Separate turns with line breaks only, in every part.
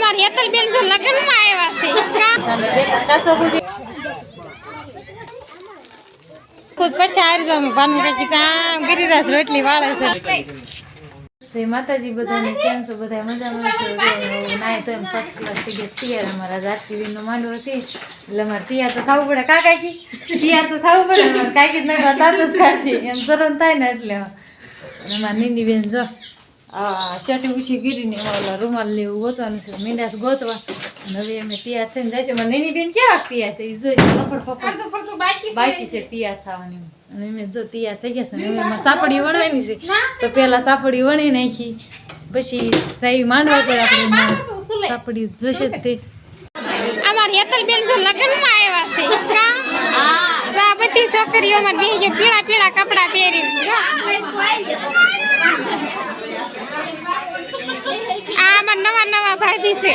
અમારી હેતલબેન જો લગ્નમાં આવ્યા છે. ખુદ પર ચાર ભાનુ કાકી જામ ગિરિરાજ રોટલી વાળે છે.
જય માતાજી બધાને કેમ છો? બધા મજામાં છો? નાય તો એમ ફર્સ્ટ ક્લાસ થઈ ગયા તૈયાર અમારા રાજકી નો માંડવો છે. એટલે અમારે તૈયાર તો થવું પડે. કાકા કી તૈયાર તો થવું પડે. અમારે કાકી નહીં બતાવ જ કરશે એમ શરમ થાય ને એટલે. અમારા નીની બેન જો આ શર્ટ ઉછી ગીરીને ઓલા રૂમાલ લેવું એવું ગોતવાનું છે. મીંડાસ ગોતવા. હવે અમે તૈયાર થઈને જાય છે અમારી નીની બેન ક્યાં તૈયાર થઈ? જોઈ લફડ ફફડ. બાકી છે. તૈયાર થવાની. અને અમે જો તૈયાર થઈ ગયા છે. ને હવે અમારે સાપડી વણવાની છે. તો પેલા સાપડી વણી નાખી. પછી સાઈ માંડવા પર આપણે સાપડી જોશે તે.
અમારી હેતલબેન જો લગ્નમાં આવ્યા છે. કા બધી છોકરીઓ માં બે પીળા પીળા કપડા પહેરી જો આ અમાર નવા નવા ભાભી છે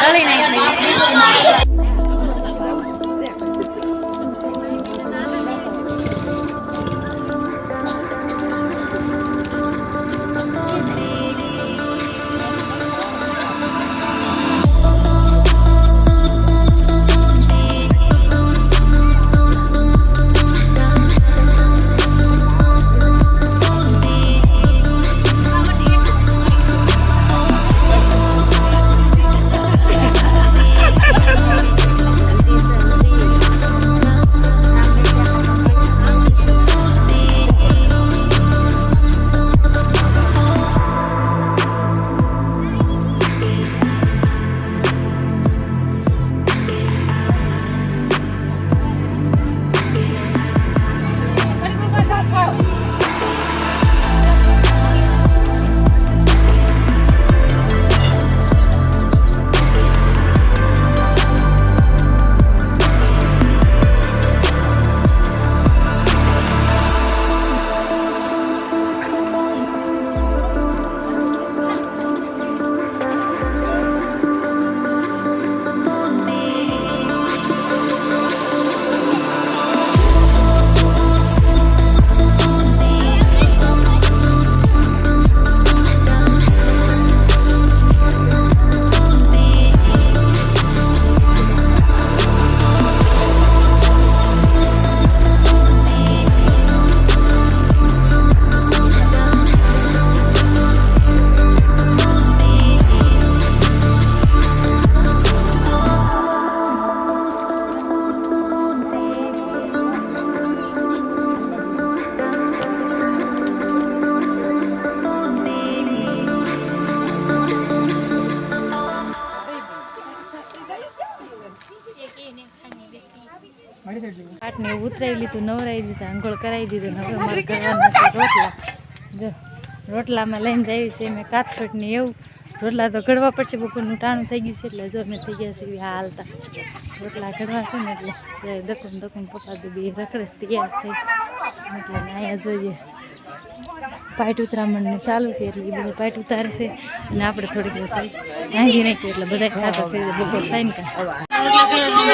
દળી નાખી ઉતરાવી લીધું નવરાવી દીધા આંઘોળ કરાવી દીધું હવે અમારે કરવાના છે રોટલા જો રોટલામાં લઈને જાવી છે મેં કાથફટ એવું રોટલા તો ઘડવા પડશે બપોરનું ટાણું થઈ ગયું છે એટલે જો મેં થઈ ગયા છે આ હાલતા રોટલા ઘડવા છે ને એટલે દકુમ દકુમ પપ્પા તો બે રખડે તૈયાર થઈ એટલે અહીંયા જોઈએ પાઇટ ઉતરામણને ચાલુ છે એટલે એ બધું પાઇટ ઉતારે છે અને આપણે થોડીક રસોઈ નાખી નાખીએ એટલે બધા ખાતા થઈ જાય, બપોર થાય ને કાં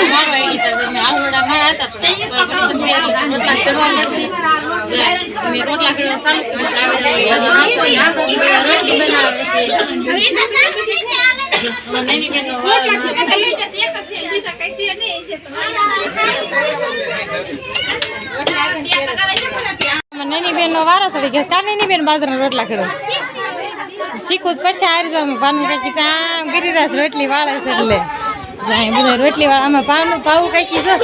નાની બેન નો વારો સડી ગયો. કા નાની બેન બાજરાના રોટલા કરો. શીખવું પડશે આ રીતે ભાનુ કાકી આમ ગિરિરાજ રોટલી વાળે છે એટલે. જાય બધા રોટલી વાળા, આમાં ભાવનું ભાવું કાકી છો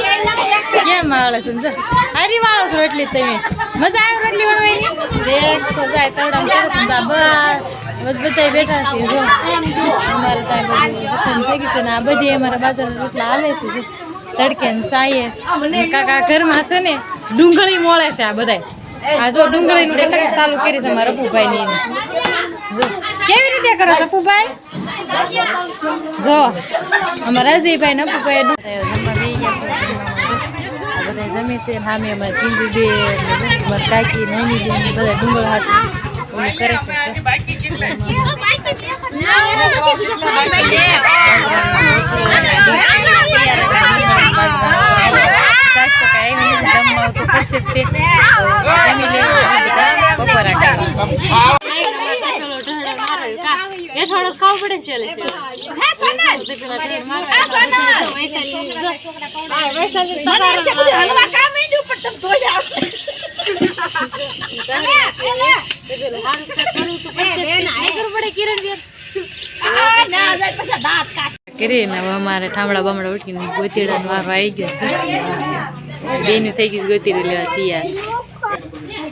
કેમ વાળે છે જો. હારી વાળો છો રોટલી તમે. મજા આવે રોટલી વાળવાની? દેખ તો જાય તવડા સરસ બસ બધા બેઠા છે જો. અમારે ત્યાં બધું થઈ ગયું છે ને આ બધી અમારા બાજરાના રોટલા હાલે છે તડકે ને સાયે કાકા ઘરમાં છે ને ડુંગળી મોળે છે આ બધાય. આ જો ડુંગળીનું કતક ચાલુ કરી છે મારા રફુભાઈ ની જો કેવી રીતે કરો છો ફુભાઈ
જો અમારા રાજીભાઈ ને ફુભાઈ જમવા બેસી ગયા બધા જમે છે સામે અમારે પિંજુ બે અમારા કાકી નાની બેન બધા ડુંગળ હાથ ઓલું કરે છે સાસ તો કાંઈ આવી નથી જમવા તો કરશે તે જમી લે બપોરા એ થોડું ખાવું પડે છે એટલે કરીને હવે અમારે ઠામડા બામડા ઉઠીને ગોતીડા વારો આવી ગયો છે. બેનું થઈ ગયું ગોતીડી લેવા તૈયાર. ત્યાં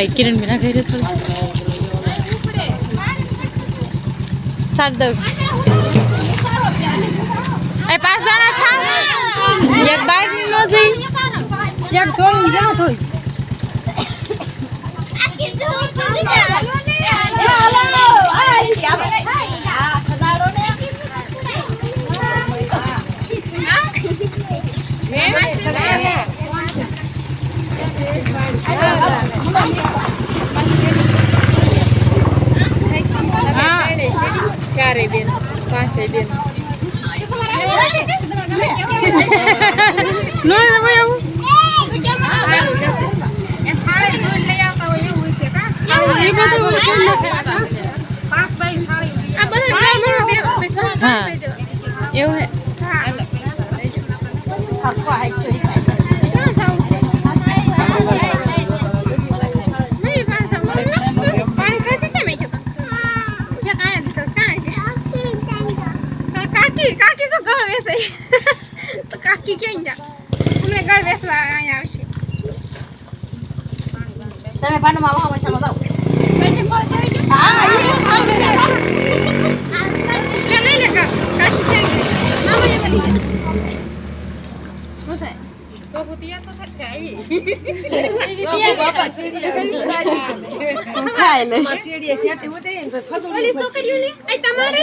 Mo na kayo dito. Sadog. Ay, pasa na ta. Yak bike mo si. Yak tong ja thôi. પાંચે બેન. એવું? હે.
તો કાકી ક્યાં જા અમને ઘર બેસવા અહીંયા આવશે.
તમે પાનમાં આવો મસાલો દાવ
ખાય લે છોકરીઓ ને તમારે?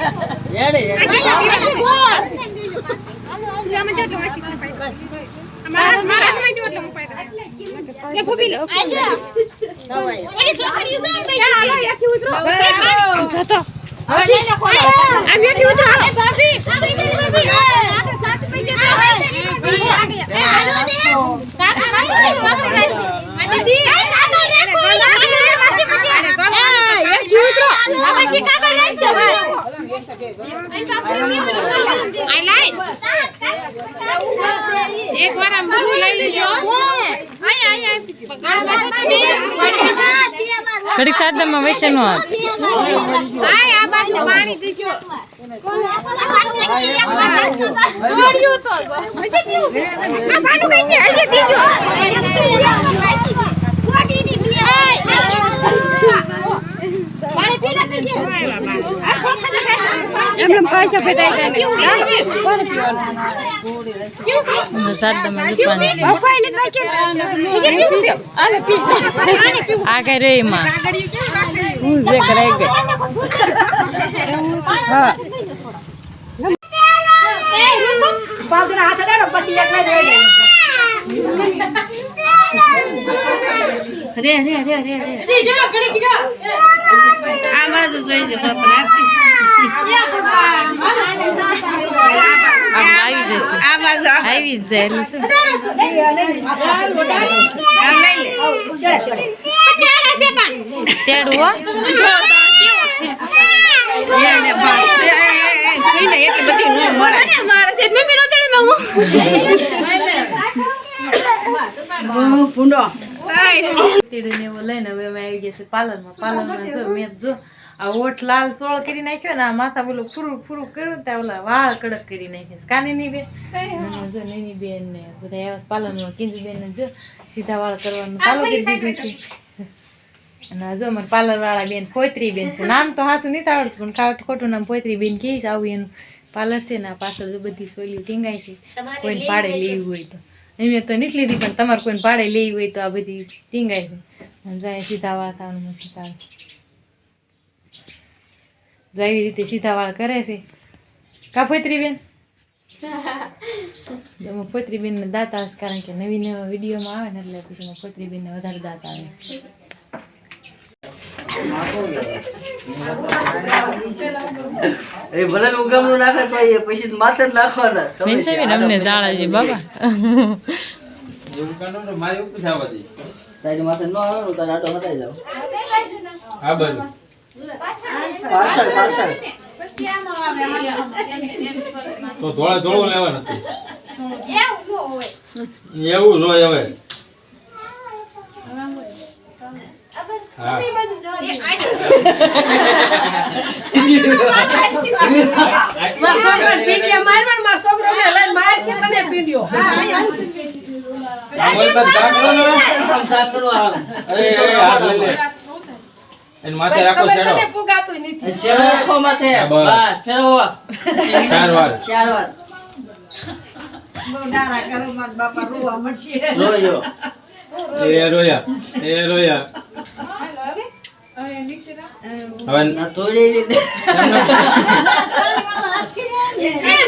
આઈ પણ એક વાર આમ બધું લઈ ઘડીક સાદામાં વૈશે નો હાથ.
આય આ બાજુ પાણી દીજો તો હશે પીવું છે આ કઈ ગયા હશે દીજો પાણી પી લે પી એમને પૈસા ફેટાઈ
અંદર રે અરે
રે રે રે. રે રે આ બાજુ જોઈ
આમ આવી જશે.
આ બાજુ આ
આવી જ જાય.
મરા તીડીને એવું લઈને હવે અમે આવી ગયા છે પાર્લરમાં. પાર્લરમાં જો મેં જો આ ઓઠ લાલ સોળ કરી નાખ્યો ને આ માથા બોલું ફૂરું ફૂરું કર્યું ત્યાં ઓલા વાળ કડક કરી નાખ્યા કાનીની બેન. જો નીની બેન ને બધા આવ્યા પાર્લરમાં. કિંજુ બેન ને જો સીધા વાળ કરવાનું ચાલુ કરી દીધું છે. અને જો અમારે પાર્લર વાળા બેન પોતરી બેન છે. નામ તો હાસું નહીં આવડતું પણ ખોટું નામ પોતરી બેન કહે છે. આવું એનું પાર્લર છે ને પાછળ જો બધી સોયલી ટીંગાય છે. કોઈને પાડે લેવી હોય તો. એમ તો નથી લીધી પણ તમારે કોઈને ભાડે લેવી હોય તો આ બધી ટીંગાય છે અને સીધા વાળ થવાનું સીધા. ચાલે જો એવી રીતે સીધા વાળ કરે છે. કા પોતરી બેન ને દાંત આવે કારણ કે નવી નવા વિડીયોમાં આવે ને એટલે પછી એમાં ને વધારે દાંત આવે.
એ ભલે ઉગમનું નાખે તો એ પછી માથે જ નાખવાના. ખબર
બેન
છે?
છે બેન અમને દાળા છે બાબા.
તારી માથે ન આવે તો તારે આટો હટાઈ જાવ.
આ બાજુ
પાછળ પાછળ.
તો ધોળે ધોળું લેવાનું એવું જોઈએ હવે હા. આ મોલ પર ઘા કરો ને?
આમ તા કરો આમ.
અરે એ હાથ લઈ લે. એને માથે રાખો
શેરો રાખો માથે.
બસ.
ફેરવો.
ચાર વાર
ચાર વાર રોયો
એ રોયા એ રોયા હવે
ના થોડી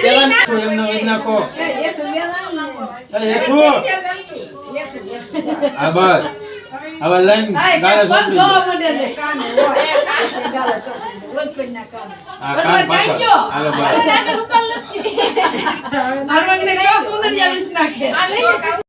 પેલા નાખો, એમને વચ નાખો.